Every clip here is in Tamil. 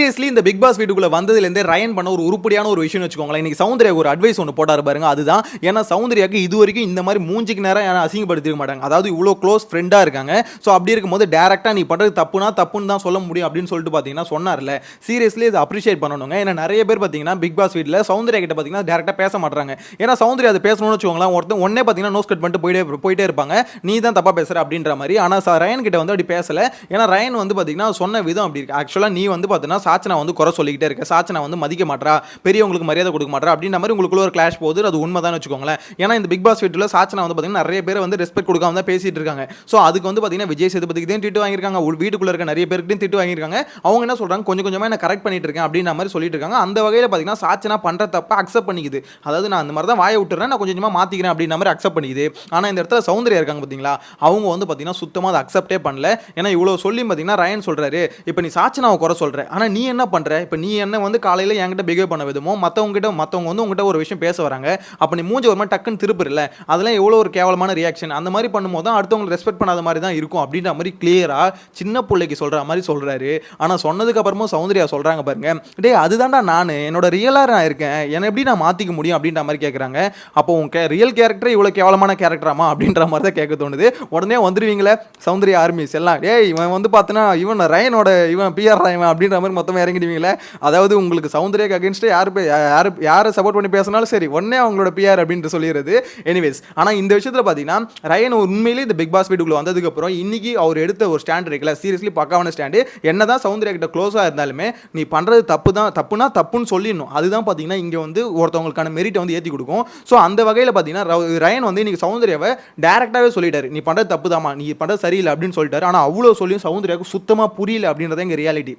சீரியஸ்லி இந்த பிக் பாஸ் வீட்டுக்குள்ள வந்ததுலேருந்தே ரயன் பண்ண ஒரு உருப்படியான ஒரு விஷயம் வச்சுக்கோங்களேன். இன்னைக்கு சௌந்தர்யா ஒரு அட்வைஸ் ஒன்று போட்டாரு பாருங்க அதுதான். ஏன்னா சௌந்தர்யாக்கு இது வரைக்கும் இந்த மாதிரி மூஞ்சிக்கு நேரம் யாரும் அசிங்கப்படுத்திருக்க மாட்டாங்க. அதாவது இவ்வளோ க்ளோஸ் ஃப்ரெண்டாக இருக்காங்க. ஸோ அப்படி இருக்கும்போது டேரெக்டாக நீ பண்ணுறது தப்புனா தப்புன்னு தான் சொல்ல முடியும் அப்படின்னு சொல்லிட்டு பார்த்தீங்கன்னா சொன்னார்ல. சீரியஸ்லி இதை அப்ரிஷியேட் பண்ணணுங்க. ஏன்னா நிறைய பேர் பார்த்தீங்கன்னா பிக் பாஸ் வீட்டில் சௌந்தர்யா கிட்ட பார்த்தீங்கன்னா டேரெக்டாக பேச மாட்டாங்க ஏன்னா சௌந்தர்யா அதை பேசணும்னு வச்சுக்கோங்களேன் ஒருத்தன் ஒன்னே பார்த்தீங்கன்னா நோஸ் கட் பண்ணிட்டு போயிட்டே போயிட்டே இருப்பாங்க. நீ தான் தப்பாக பேசுகிற அப்படின்ற மாதிரி. ஆனால் ரயன் கிட்ட வந்து அப்படி பேசலை. ஏன்னா ரயன் வந்து பார்த்தீங்கன்னா சொன்ன விதம் அப்படி இருக்கு. ஆக்சுவலாக நீ வந்து பார்த்தீங்கன்னா சாச்சனா வந்து குறை சொல்லிக்கிட்டே இருக்க. சாச்சனா வந்து மதிக்க மாட்டா பெரியவங்களுக்கு மரியாதை கொடுக்க மாட்டா அப்படின்ற மாதிரி உங்களுக்குள்ள ஒரு கிளாஷ் போகுது. அது உண்மை தான் வச்சுக்கோங்களேன். ஏன்னா இந்த பிக் பாஸ் வீட்டில் சாச்சனா வந்து பார்த்தீங்கன்னா நிறைய பேர் வந்து ரெஸ்பெக்ட் கொடுக்காம தான் பேசிட்டு இருக்காங்க. ஸோ அதுக்கு வந்து பார்த்தீங்கன்னா விஜய் சேதுபதிக்கிட்டையும் திட்டு வாங்கியிருக்காங்க. உள் வீட்டுக்குள்ள இருக்க நிறைய பேருக்கிட்டையும் திட்டு வாங்கியிருக்காங்க. அவங்க என்ன சொல்கிறாங்க கொஞ்சம் கொஞ்சமாக என்ன கரெக்ட் பண்ணிட்டு இருக்கேன் அப்படின்ற மாதிரி சொல்லிட்டு இருக்காங்க. அந்த வகையில் பார்த்தீங்கன்னா சாச்சனா பண்ணுற தப்ப அக்செப்ட் பண்ணிக்குது. அதாவது நான் அந்த மாதிரி தான் வாயை விட்டுறேன் நான் கொஞ்சம் கொஞ்சமாக மாற்றிக்கிறேன் அப்படின்ற மாதிரி அக்செப்ட் பண்ணிக்குது. ஆனால் இந்த இடத்துல சௌந்தர்யா இருக்காங்க பார்த்தீங்களா அவங்க வந்து பார்த்தீங்கன்னா சுத்தமாக அதை அக்செப்டே பண்ணல. ஏன்னா இவ்வளோ சொல்லி பார்த்தீங்கன்னா ரயன் சொல்கிறாரு இப்போ நீ சாச்சனாவை குறை சொல்கிறேன் ஆனால் நீ நீ என்ன பண்ற? இப்போ நீ என்ன வந்து காலையில் என்கிட்ட பிஹேவ் பண்ண விதமோ மற்றவங்ககிட்ட மற்றவங்க வந்து உங்ககிட்ட ஒரு விஷயம் பேச வராங்க. அப்போ நீ மூஞ்சி ஒரு மாதிரி டக்குன்னு திருப்புறல. அதெல்லாம் எவ்வளோ ஒரு கேவலமான ரியாக்ஷன் அந்த மாதிரி பண்ணும்போது தான் அடுத்தவங்களை ரெஸ்பெக்ட் பண்ணாத மாதிரி தான் இருக்கும் அப்படின்ற மாதிரி கிளியரா சின்ன பிள்ளைக்கு சொல்ற மாதிரி சொல்றாரு. ஆனால் சொன்னதுக்கு அப்புறமும் சௌந்தர்யா சொல்றாங்க பாருங்க. டேய் அதுதான்டா நான். என்னோட ரியலாக நான் இருக்கேன். என்னை எப்படி நான் மாற்றிக்க முடியும்? அப்படின்ற மாதிரி கேட்குறாங்க அப்போ உன் கே ரியல் கேரக்டர் இவ்வளோ கேவலமான கேரக்டராமா அப்படின்ற மாதிரி தான் கேட்க தோணுது. உடனே வந்துருவீங்களே? சௌந்தர்யா ஆர்மிஸ் எல்லாம் டேய் இவன் வந்து பார்த்தனா இவன் ரயனோட இவன் பிஆர் ராயவன் அப்படின்ற மாதிரி மொத்தமாக இறங்கிடுவீங்களே? அதாவது உங்களுக்கு சௌந்தர்யாக்கு அகேன்ஸ்ட்டு யார் பே- யார் யாரை சப்போர்ட் பண்ணி பேசினாலும் சரி உடனே அவங்களோட பிஆர் அப்படின்ட்டு சொல்லிடுறது. எனிவேஸ் ஆனால் இந்த விஷயத்தில் பார்த்தீங்கன்னா ரயன் உண்மையிலேயே இந்த பிக் பாஸ் வீட்டுக்குள்ளே வந்ததுக்கப்புறம் இன்றைக்கி அவர் எடுத்த ஒரு ஸ்டாண்ட் இருக்குல்ல சீரியஸ்லி பக்காவான ஸ்டாண்டு என்ன தான் சௌந்தர்யா கிட்ட க்ளோஸாக இருந்தாலுமே நீ பண்ணுறது தப்பு தான் தப்புனா தப்புன்னு சொல்லிடணும். அதுதான் பார்த்தீங்கன்னா இங்கே வந்து ஒருத்தவங்களுக்கான மெரிட்டை வந்து ஏற்றி கொடுக்கும். ஸோ அந்த வகையில் பார்த்தீங்கன்னா ரயன் வந்து இன்றைக்கி சௌந்தர்யாவை டேரெக்டாகவே சொல்லிட்டாரு. நீ பண்ணுறது தப்பு தாமா நீ பண்ணுறது சரியில்லை அப்படின்னு சொல்லிட்டாரு. ஆனால் அவ்வளோ சொல்லியும் சௌந்தர்யாவுக்கு சுத்தமாக புரியல அப்படின்றத இங்கே ரியாலிட்டி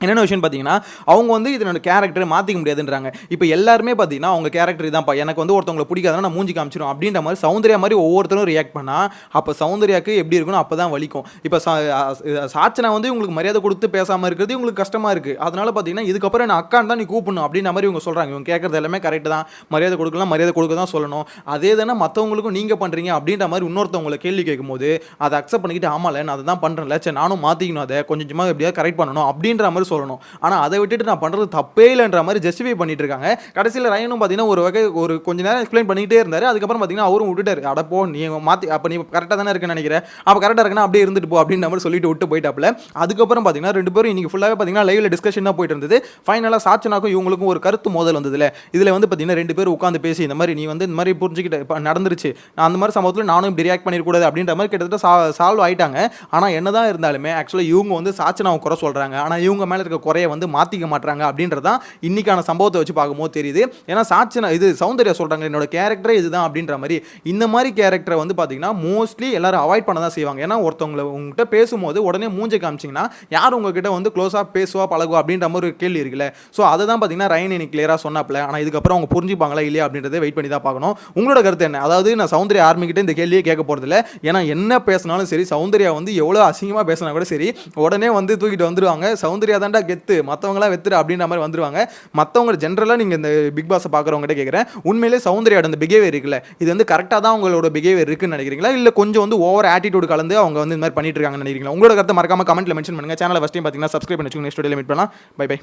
என்னென்ன விஷயம் பார்த்தீங்கன்னா அவங்க வந்து இதனோட கேரக்டரை மாற்றிக்க முடியாதுன்றாங்க. இப்போ எல்லாருமே பார்த்தீங்கன்னா அவங்க கேரக்டர் இதான்ப்பா. எனக்கு வந்து ஒருத்தவங்களை பிடிக்காதுன்னா நான் மூஞ்சி காமிச்சிடும் அப்படின்ற மாதிரி சௌந்தர்யா மாதிரி ஒவ்வொருத்தரும் ரியாக்ட் பண்ணால் அப்போ சௌந்தர்யாக்கு எப்படி இருக்கணும் அப்போ தான் வலிக்கும். இப்போ சா- அ- சாச்சனா வந்து உங்களுக்கு மரியாதை கொடுத்து பேசாமல் இருக்கிறது உங்களுக்கு கஷ்டமாக இருக்குது அதனால் பார்த்தீங்கன்னா இதுக்கப்புறம் நான் அக்கான் தான் நீ கூப்பிடணும் அப்படின்ற மாதிரி இவங்க சொல்கிறாங்க இவங்க கேட்குறது எல்லாமே கரெக்டு தான். மரியாதை கொடுக்கலாம் மரியாதை கொடுக்க தான் சொல்லணும். அதே தானே மற்றவங்களுக்கும் நீங்கள் பண்ணுறீங்க அப்படின்ற மாதிரி இன்னொருத்தவங்களை கேள்வி கேட்கும்போது அதை அக்செப்ட் பண்ணிக்கிட்டு ஆமாம்ல நான் அதை தான் பண்ணுறேன்ல சரி நானும் மாற்றிக்கணும் அதை. கொஞ்சம் கொஞ்சமாக எப்படியாவது கரெக்ட் பண்ணணும் அப்படின்ற மாதிரி சொல்லணும். ஆனால் அதை விட்டுட்டு நான் பண்ணுறது தப்பே இல்லைன்ற மாதிரி ஜஸ்டிஃபை பண்ணிட்டு இருக்காங்க கடைசியில் ரயனும் பார்த்தீங்கன்னா ஒரு வகை ஒரு கொஞ்ச நேரம் எக்ஸ்பிளைன் பண்ணிக்கிட்டே இருந்தார். அதுக்கப்புறம் பார்த்தீங்கன்னா அவரும் விட்டுட்டார். அடப்போ நீ மாற்றி அப்போ நீ கரெக்டாக தானே இருக்குன்னு நினைக்கிறேன் அப்போ கரெக்டாக இருக்குன்னா அப்படியே இருந்துட்டு போ அப்படின்ற மாதிரி சொல்லிட்டு விட்டு போயிட்டாப்ல அதுக்கப்புறம் பார்த்தீங்கன்னா ரெண்டு பேரும் இன்னைக்கு ஃபுல்லாகவே பார்த்தீங்கன்னா லைவ்ல டிஸ்கஷன் தான் போயிட்டு இருந்தது. ஃபைனலாக சாச்சனாக்கும் இவங்களுக்கும் ஒரு கருத்து மோதல் வந்ததுல. இதில் வந்து பார்த்தீங்கன்னா ரெண்டு பேர் உட்காந்து பேசி இந்த மாதிரி நீ வந்து இந்த மாதிரி புரிஞ்சுக்கிட்ட இப்போ நடந்துருச்சு. நான் அந்த மாதிரி சம்பவத்தில் நானும் இப்படி ரியாக்ட் பண்ணிடக்கூடாது அப்படின்ற மாதிரி கிட்டத்தட்ட சா சால்வ் ஆயிட்டாங்க. ஆனால் என்ன தான் இருந்தாலுமே ஆக்சுவலாக இவங்க வந்து சாச்சனாவை குறை சொல்கிறாங்க ஆனால் இவங்க மேலே இருக்க குறைய வந்து மாற்றிக்க மாட்டுறாங்க அப்படின்றதான் இன்னைக்கான சம்பவத்தை வச்சு பார்க்கும்போது தெரியுது. ஏன்னா சாட்சினா இது சௌந்தர்யா சொல்கிறாங்க என்னோட கேரக்டரே இதுதான் அப்படின்ற மாதிரி. இந்த மாதிரி கேரக்டரை வந்து பார்த்தீங்கன்னா மோஸ்ட்லி எல்லாரும் அவாய்ட் பண்ண தான் செய்வாங்க. ஏன்னா ஒருத்தவங்களை உங்ககிட்ட பேசும்போது உடனே மூஞ்சி காமிச்சிங்கன்னா யார் உங்ககிட்ட வந்து க்ளோஸாக பேசுவா பழகுவா அப்படின்ற மாதிரி ஒரு கேள்வி இருக்குல்ல. ஸோ அதை தான் பார்த்தீங்கன்னா ரயன் எனக்கு கிளியராக சொன்னாப்ல ஆனால் இதுக்கப்புறம் அவங்க புரிஞ்சுப்பாங்களா இல்லையா அப்படின்றத வெயிட் பண்ணி தான் பார்க்கணும். உங்களோட கருத்து என்ன? அதாவது நான் சௌந்தர்யா ஆர்மிக்கிட்ட இந்த கேள்வியே கேட்க போகிறதில்ல ஏன்னா என்ன பேசினாலும் சரி சௌந்தர்யா வந்து எவ்வளோ அசிங்கமாக பேசினா கூட சரி உடனே வந்து தூக்கிட்டு வந்துடுவாங்க சௌந்தர்யா தாண்டா கெத்து மற்றவங்களாம் வெத்துரு அப்படின்ற மாதிரி வந்துருவாங்க. மற்றவங்க ஜென்ரலாக நீங்கள் இந்த பிக் பாஸை பார்க்குறவங்ககிட்ட கேட்குறேன் உண்மையிலே சௌந்தரியோட அந்த பிஹேவியர் இருக்குல்ல இது வந்து கரெக்டாக தான் உங்களோட பிஹேவியர் இருக்குன்னு நினைக்கிறீங்களா? இல்லை கொஞ்சம் வந்து ஓவர் ஆட்டிடியூட் கலந்து அவங்க வந்து இந்த மாதிரி பண்ணிட்டு இருக்காங்கன்னு நினைக்கிறீங்களா? உங்களோட கருத்தை மறக்காம கமெண்ட்ல மென்ஷன் பண்ணுங்க. சேனலை ஃபஸ்ட் டைம் பார்த்தீங்கன்னா சப்ஸ்கிரைப் பண்ணி வச்சுக்கோங்க. நெக்ஸ்ட் வீடியோவில் மீட் பண்ணலாம். Bye by